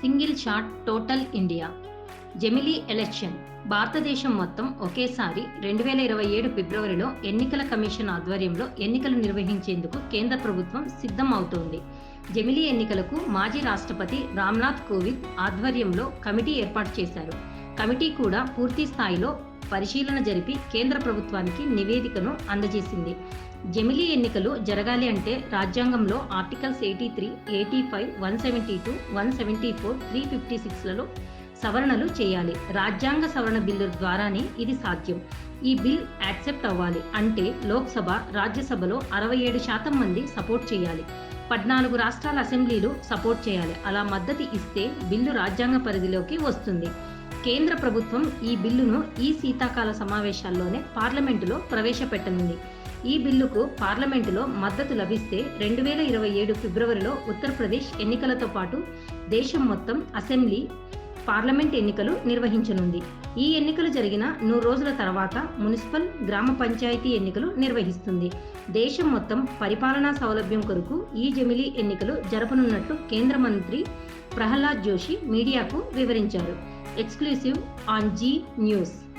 Single shot total India. జమిలీ election. భారతదేశం మొత్తం ఒకేసారి రెండు వేల ఇరవై ఏడు ఫిబ్రవరిలో ఎన్నికల కమిషన్ ఆధ్వర్యంలో ఎన్నికలు నిర్వహించేందుకు కేంద్ర ప్రభుత్వం సిద్ధం అవుతోంది జమిలీ ఎన్నికలకు మాజీ రాష్ట్రపతి రామ్నాథ్ కోవింద్ ఆధ్వర్యంలో కమిటీ ఏర్పాటు చేశారు. కమిటీ కూడా పూర్తి స్థాయిలో పరిశీలన జరిపి కేంద్ర ప్రభుత్వానికి నివేదికను అందజేసింది. జమిలీ ఎన్నికలు జరగాలి అంటే రాజ్యాంగంలో articles eighty three eighty five one seventy two one seventy four three fifty సిక్స్లలో సవరణలు చేయాలి. రాజ్యాంగ సవరణ బిల్లు ద్వారానే ఇది సాధ్యం. ఈ బిల్ యాక్సెప్ట్ అవ్వాలి అంటే లోక్సభ రాజ్యసభలో అరవై ఏడు శాతం మంది సపోర్ట్ చేయాలి. పద్నాలుగు రాష్ట్రాల అసెంబ్లీలు సపోర్ట్ చేయాలి. అలా మద్దతు ఇస్తే బిల్లు రాజ్యాంగ పరిధిలోకి వస్తుంది. కేంద్ర ప్రభుత్వం ఈ బిల్లును ఈ శీతాకాల సమావేశాల్లోనే పార్లమెంటులో ప్రవేశపెట్టనుంది. ఈ బిల్లుకు పార్లమెంటులో మద్దతు లభిస్తే రెండు వేల ఇరవై ఏడు ఫిబ్రవరిలో ఉత్తరప్రదేశ్ ఎన్నికలతో పాటు దేశం మొత్తం అసెంబ్లీ పార్లమెంట్ ఎన్నికలు నిర్వహించనుంది. ఈ ఎన్నికలు జరిగిన నూరు రోజుల తర్వాత మున్సిపల్ గ్రామ పంచాయతీ ఎన్నికలు నిర్వహిస్తుంది. దేశం మొత్తం పరిపాలనా సౌలభ్యం కొరకు ఈ జమిలీ ఎన్నికలు జరపనున్నట్లు కేంద్ర మంత్రి ప్రహ్లాద్ జోషి మీడియాకు వివరించారు. exclusive on G News.